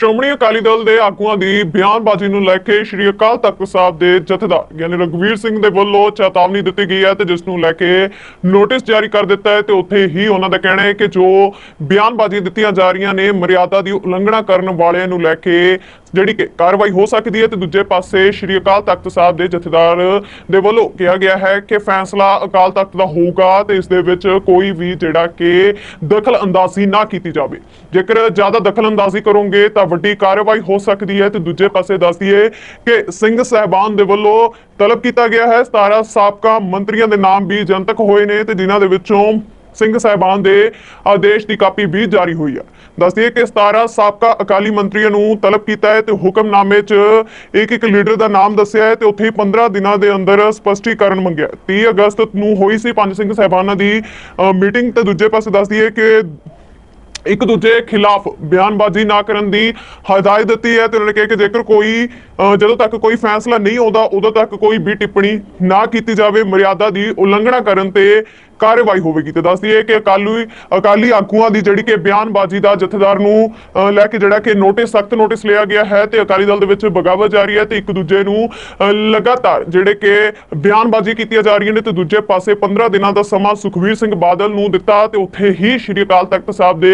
ਸ਼੍ਰੋਮਣੀ ਅਕਾਲੀ ਦਲ ਦੇ ਆਗੂਆਂ ਦੀ ਬਿਆਨਬਾਜ਼ੀ ਨੂੰ ਲੈ ਕੇ ਸ਼੍ਰੀ ਅਕਾਲ ਤਖਤ ਸਾਹਿਬ ਦੇ ਜਥੇਦਾਰ ਯਾਨੀ ਰਘਵੀਰ ਸਿੰਘ ਦੇ ਵੱਲੋਂ ਚੇਤਾਵਨੀ ਦਿੱਤੀ ਗਈ ਹੈ ਤੇ ਜਿਸ ਨੂੰ ਲੈ ਕੇ ਨੋਟਿਸ ਜਾਰੀ ਕਰ ਦਿੱਤਾ ਹੈ ਤੇ ਉੱਥੇ ਹੀ ਉਹਨਾਂ ਦਾ ਕਹਿਣਾ ਹੈ ਕਿ ਜੋ ਬਿਆਨਬਾਜ਼ੀ ਦਿੱਤੀਆਂ ਜਾ ਰਹੀਆਂ ਨੇ, ਮਰਿਆਦਾ ਦੀ ਉਲੰਘਣਾ ਕਰਨ ਵਾਲਿਆਂ ਨੂੰ ਲੈ ਕੇ ਜਿਹੜੀ ਕਿ ਕਾਰਵਾਈ ਹੋ ਸਕਦੀ ਹੈ ਤੇ ਦੂਜੇ ਪਾਸੇ ਸ਼੍ਰੀ ਅਕਾਲ ਤਖਤ ਸਾਹਿਬ ਦੇ ਜਥੇਦਾਰ ਦੇ ਵੱਲੋਂ ਕਿਹਾ ਗਿਆ ਹੈ ਕਿ ਫੈਸਲਾ ਅਕਾਲ ਤਖਤ ਦਾ ਹੋਊਗਾ ਤੇ ਇਸ ਦੇ ਵਿੱਚ ਕੋਈ ਵੀ ਜਿਹੜਾ ਕਿ ਦਖਲ ਅੰਦਾਜ਼ੀ ਨਾ ਕੀਤੀ ਜਾਵੇ। ਜੇਕਰ ਜ਼ਿਆਦਾ ਦਖਲ ਅੰਦਾਜ਼ੀ ਕਰੋਗੇ ਤਾਂ ਵੱਡੀ ਕਾਰਵਾਈ ਹੋ ਸਕਦੀ ਹੈ ਤੇ ਦੂਜੇ ਪਾਸੇ ਦੱਸ ਦਈਏ ਕਿ ਸਿੰਘ ਸਹਿਬਾਨ ਦੇ ਵੱਲੋਂ ਤਲਬ ਕੀਤਾ ਗਿਆ ਹੈ। 17 ਸਾਬਕਾ ਮੰਤਰੀਆਂ ਦੇ ਨਾਮ ਵੀ ਜਨਤਕ ਹੋਏ ਨੇ ਤੇ ਜਿਨ੍ਹਾਂ ਦੇ ਵਿੱਚੋਂ ਸਿੰਘ ਸਾਹਿਬਾਨ ਦੇ ਆਦੇਸ਼ ਦੀ ਕਾਪੀ ਵੀ ਜਾਰੀ ਹੋਈ ਹੈ ਦੱਸ ਦਈਏ ਕਿ 17 ਸਾਬਕਾ ਅਕਾਲੀ ਮੰਤਰੀਆਂ ਨੂੰ ਤਲਬ ਕੀਤਾ ਹੈ ਤੇ ਹੁਕਮਨਾਮੇ 'ਚ ਇੱਕ ਇੱਕ ਲੀਡਰ ਦਾ ਨਾਮ ਦੱਸਿਆ ਹੈ ਤੇ ਉੱਥੇ ਹੀ 15 ਦਿਨਾਂ ਦੇ ਅੰਦਰ ਸਪਸ਼ਟੀਕਰਨ ਮੰਗਿਆ 30 ਅਗਸਤ ਨੂੰ ਹੋਈ ਸੀ ਪੰਜ ਸਿੰਘ ਸਾਹਿਬਾਨਾਂ ਦੀ ਮੀਟਿੰਗ ਤੇ ਦੂਜੇ ਪਾਸੇ ਦੱਸ ਦਈਏ ਕਿ ਇੱਕ ਦੂਜੇ ਖਿਲਾਫ ਬਿਆਨਬਾਜ਼ੀ ਨਾ ਕਰਨ ਦੀ ਹਦਾਇਤ ਦਿੱਤੀ ਹੈ ਤੇ ਉਹਨਾਂ ਨੇ ਕਿਹਾ ਕਿ ਜੇਕਰ ਕੋਈ ਜਦੋਂ ਤੱਕ ਕੋਈ ਫੈਸਲਾ ਨਹੀਂ ਆਉਂਦਾ, ਉਦੋਂ ਤੱਕ ਕੋਈ ਵੀ ਟਿੱਪਣੀ ਨਾ ਕੀਤੀ ਜਾਵੇ, ਮਰਿਆਦਾ ਦੀ ਉਲੰਘਣਾ ਕਰਨ ਤੇ ਕਾਰਵਾਈ ਹੋਵੇਗੀ ਤੇ ਦੱਸ ਦਈਏ ਕਿ ਅਕਾਲੀ ਅਕਾਲੀ ਆਗੂਆਂ ਦੀ ਜਿਹੜੀ ਕਿ ਬਿਆਨਬਾਜ਼ੀ ਦਾ ਜਥੇਦਾਰ ਨੂੰ ਲੈ ਕੇ ਜਿਹੜਾ ਕਿ ਨੋਟਿਸ, ਸਖਤ ਨੋਟਿਸ ਲਿਆ ਗਿਆ ਹੈ ਤੇ ਅਕਾਲੀ ਦਲ ਦੇ ਵਿੱਚ ਬਗਾਵਤ ਜਾਰੀ ਹੈ ਤੇ ਇੱਕ ਦੂਜੇ ਨੂੰ ਲਗਾਤਾਰ ਜਿਹੜੇ ਕਿ ਬਿਆਨਬਾਜ਼ੀ ਕੀਤੀਆਂ ਜਾ ਰਹੀਆਂ ਨੇ ਤੇ ਦੂਜੇ ਪਾਸੇ 15 ਦਿਨਾਂ ਦਾ ਸਮਾਂ ਸੁਖਵੀਰ ਸਿੰਘ ਬਾਦਲ ਨੂੰ ਦਿੱਤਾ ਤੇ ਉੱਥੇ ਹੀ ਸ਼੍ਰੀ ਅਕਾਲ ਤਖਤ ਸਾਹਿਬ ਦੇ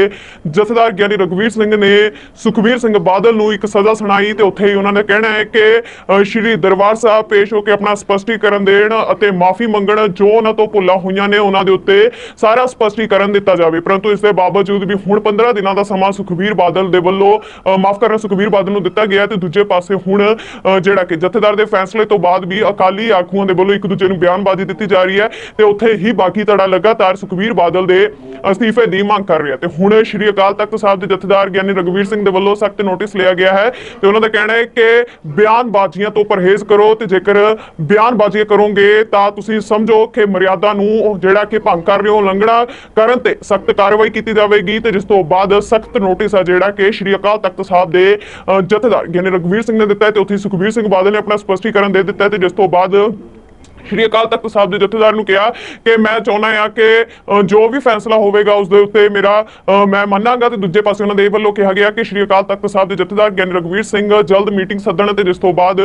ਜਥੇਦਾਰ ਗਿਆਨੀ ਰਘਵੀਰ ਸਿੰਘ ਨੇ ਸੁਖਵੀਰ ਸਿੰਘ ਬਾਦਲ ਨੂੰ ਇੱਕ ਸਜ਼ਾ ਸੁਣਾਈ ਤੇ ਉੱਥੇ ਹੀ ਉਹਨਾਂ ਨੇ ਕਹਿਣਾ ਹੈ ਕਿ ਸ਼੍ਰੀ ਦਰਬਾਰ ਸਾਹਿਬ ਪੇਸ਼ ਹੋ ਕੇ ਆਪਣਾ ਸਪਸ਼ਟੀਕਰਨ ਦੇਣ ਅਤੇ ਮਾਫੀ ਮੰਗਣ ਜੋ ਉਹਨਾਂ ਤੋਂ ਭੁੱਲਾਂ ਹੋਈਆਂ ਨੇ ਉਹਨਾਂ ਦੇ ਉੱਤੇ ਸਾਰਾ ਸਪਸ਼ਟੀਕਰਨ ਦਿੱਤਾ ਜਾਵੇ। ਪਰੰਤੂ ਇਸ ਦੇ ਬਾਵਜੂਦ ਵੀ ਹੁਣ 15 ਦਿਨਾਂ ਦਾ ਸਮਾਂ ਸੁਖਵੀਰ ਬਾਦਲ ਦੇ ਵੱਲੋਂ ਮਾਫ ਕਰਨਾ ਸੁਖਵੀਰ ਬਾਦਲ ਨੂੰ ਦਿੱਤਾ ਗਿਆ ਤੇ ਦੂਜੇ ਪਾਸੇ ਹੁਣ ਜਿਹੜਾ ਕਿ ਜਥੇਦਾਰ ਦੇ ਫੈਸਲੇ ਤੋਂ ਬਾਅਦ ਵੀ ਅਕਾਲੀ ਆਗੂਆਂ ਦੇ ਵੱਲੋਂ ਇੱਕ ਦੂਜੇ ਨੂੰ ਬਿਆਨਬਾਜ਼ੀ ਦਿੱਤੀ ਜਾ ਰਹੀ ਹੈ ਤੇ ਉੱਥੇ ਹੀ ਬਾਕੀ ਧੜਾ ਲਗਾਤਾਰ ਸੁਖਵੀਰ ਬਾਦਲ ਦੇ ਅਸਤੀਫੇ ਦੀ ਮੰਗ ਕਰ ਰਿਹਾ ਤੇ ਹੁਣ ਸ਼੍ਰੀ ਅਕਾਲ ਤਖਤ ਸਾਹਿਬ ਦੇ ਜਥੇਦਾਰ ਗਿਆਨੀ ਰਘਵੀਰ ਸਿੰਘ ਦੇ ਵੱਲੋਂ ਸਖਤ ਨੋਟਿਸ ਲਿਆ ਗਿਆ ਹੈ ਤੇ ਉਹਨਾਂ ਦਾ ਕਹਿਣਾ ਹੈ ਕਿ ਬਿਆਨਬਾਜ਼ੀਆਂ ਤੋਂ ਪਰਹੇਜ਼ ਕਰੋ ਤੇ ਜੇਕਰ ਬਿਆਨਬਾਜ਼ੀਆਂ ਕਰੋਗੇ ਤਾਂ ਤੁਸੀਂ ਸਮਝੋ ਕਿ ਮਰਿਆਦਾ ਨੂੰ ਜਿਹੜਾ ਕਿ ਭੰਗ ਕਰ ਰਹੇ ਹੋ ਉਲੰਘਣਾ ਕਰਨ ਤੇ ਸਖਤ ਕਾਰਵਾਈ ਕੀਤੀ ਜਾਵੇਗੀ ਤੇ ਜਿਸ ਤੋਂ ਬਾਅਦ ਸਖਤ ਨੋਟਿਸ ਆ ਜਿਹੜਾ ਕਿ ਸ਼੍ਰੀ ਅਕਾਲ ਤਖਤ ਸਾਹਿਬ ਦੇ ਜਥੇਦਾਰ ਗਿਆਨੀ ਰਘਵੀਰ ਸਿੰਘ ਨੇ ਦਿੱਤਾ ਤੇ ਉੱਥੇ ਹੀ ਸੁਖਬੀਰ ਸਿੰਘ ਬਾਦਲ ਨੇ ਆਪਣਾ ਸਪਸ਼ਟੀਕਰਨ ਦੇ ਦਿੱਤਾ ਤੇ ਜਿਸ ਤੋਂ ਬਾਅਦ ਸ਼੍ਰੀ ਅਕਾਲ ਤਖਤ ਸਾਹਿਬ ਦੇ ਜਥੇਦਾਰ ਨੂੰ ਕਿਹਾ ਕਿ ਮੈਂ ਚਾਹੁੰਦਾ ਹਾਂ ਕਿ ਜੋ ਵੀ ਫੈਸਲਾ ਹੋਵੇਗਾ ਉਸ ਦੇ ਉੱਤੇ ਮੇਰਾ ਮੈਂ ਮੰਨਾਂਗਾ ਤੇ ਦੂਜੇ ਪਾਸੇ ਉਹਨਾਂ ਦੇ ਵੱਲੋਂ ਕਿਹਾ ਗਿਆ ਕਿ ਸ਼੍ਰੀ ਅਕਾਲ ਤਖਤ ਸਾਹਿਬ ਦੇ ਜਥੇਦਾਰ ਗਿਆਨੀ ਰਘਵੀਰ ਸਿੰਘ ਜਲਦ ਮੀਟਿੰਗ ਸੱਦਣ ਤੇ ਜਿਸ ਤੋਂ ਬਾਅਦ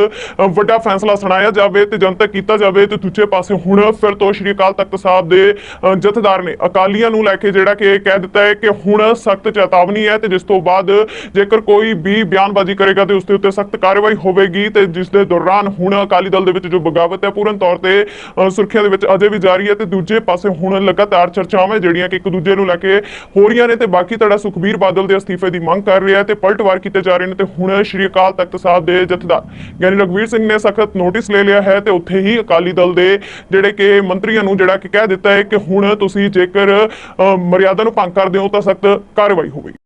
ਵੱਡਾ ਫੈਸਲਾ ਸੁਣਾਇਆ ਜਾਵੇ ਤੇ ਜਨਤਕ ਕੀਤਾ ਜਾਵੇ ਤੇ ਦੂਜੇ ਪਾਸੇ ਹੁਣ ਫਿਰ ਤੋਂ ਸ਼੍ਰੀ ਅਕਾਲ ਤਖਤ ਸਾਹਿਬ ਦੇ ਜਥੇਦਾਰ ਨੇ ਅਕਾਲੀਆਂ ਨੂੰ ਲੈ ਕੇ ਜਿਹੜਾ ਕਿ ਕਹਿ ਦਿੱਤਾ ਹੈ ਕਿ ਹੁਣ ਸਖਤ ਚੇਤਾਵਨੀ ਹੈ ਤੇ ਜਿਸ ਤੋਂ ਬਾਅਦ ਜੇਕਰ ਕੋਈ ਵੀ ਬਿਆਨਬਾਜ਼ੀ ਕਰੇਗਾ ਤੇ ਉਸ ਦੇ ਉੱਤੇ ਸਖਤ ਕਾਰਵਾਈ ਹੋਵੇਗੀ ਤੇ ਜਿਸ ਦੇ ਦੌਰਾਨ ਹੁਣ ਅਕਾਲੀ ਦਲ ਦੇ ਵਿੱਚ ਜੋ ਬਗਾਵਤ ਹੈ ਪੂਰਨ ਤੌਰ ਤੇ ਅ, ਸੁਰਖੀਆਂ ਦੇ ਵਿੱਚ ਅਜੇ ਵੀ ਜਾਰੀ ਹੈ ਤੇ ਦੂਜੇ ਪਾਸੇ ਹੁਣ ਲਗਾਤਾਰ ਚਰਚਾਵਾਂ ਜਿਹੜੀਆਂ ਕਿ ਇੱਕ ਦੂਜੇ ਨੂੰ ਲੈ ਕੇ ਹੋ ਰਹੀਆਂ ਨੇ ਤੇ ਬਾਕੀ ਧੜਾ ਸੁਖਬੀਰ ਬਾਦਲ ਦੇ ਅਸਤੀਫੇ ਦੀ ਮੰਗ ਕਰ ਰਿਹਾ ਤੇ ਪਲਟਵਾਰ ਕੀਤੇ ਜਾ ਰਹੇ ਨੇ ਤੇ ਹੁਣ ਸ਼੍ਰੀ ਅਕਾਲ ਤਖਤ ਸਾਹਿਬ ਦੇ ਜਥੇਦਾਰ ਗਿਆਨੀ ਰਘਵੀਰ ਸਿੰਘ ਨੇ ਸਖਤ ਨੋਟਿਸ ਲੈ ਲਿਆ ਹੈ ਤੇ ਉੱਥੇ ਹੀ ਅਕਾਲੀ ਦਲ ਦੇ ਜਿਹੜੇ ਕਿ ਮੰਤਰੀਆਂ ਨੂੰ ਜਿਹੜਾ ਕਿ ਕਹਿ ਦਿੱਤਾ ਹੈ ਕਿ ਹੁਣ ਤੁਸੀਂ ਜੇਕਰ ਮਰਿਆਦਾ ਨੂੰ ਭੰਗ ਕਰਦੇ ਹੋ ਤਾਂ ਸਖਤ ਕਾਰਵਾਈ ਹੋਵੇਗੀ।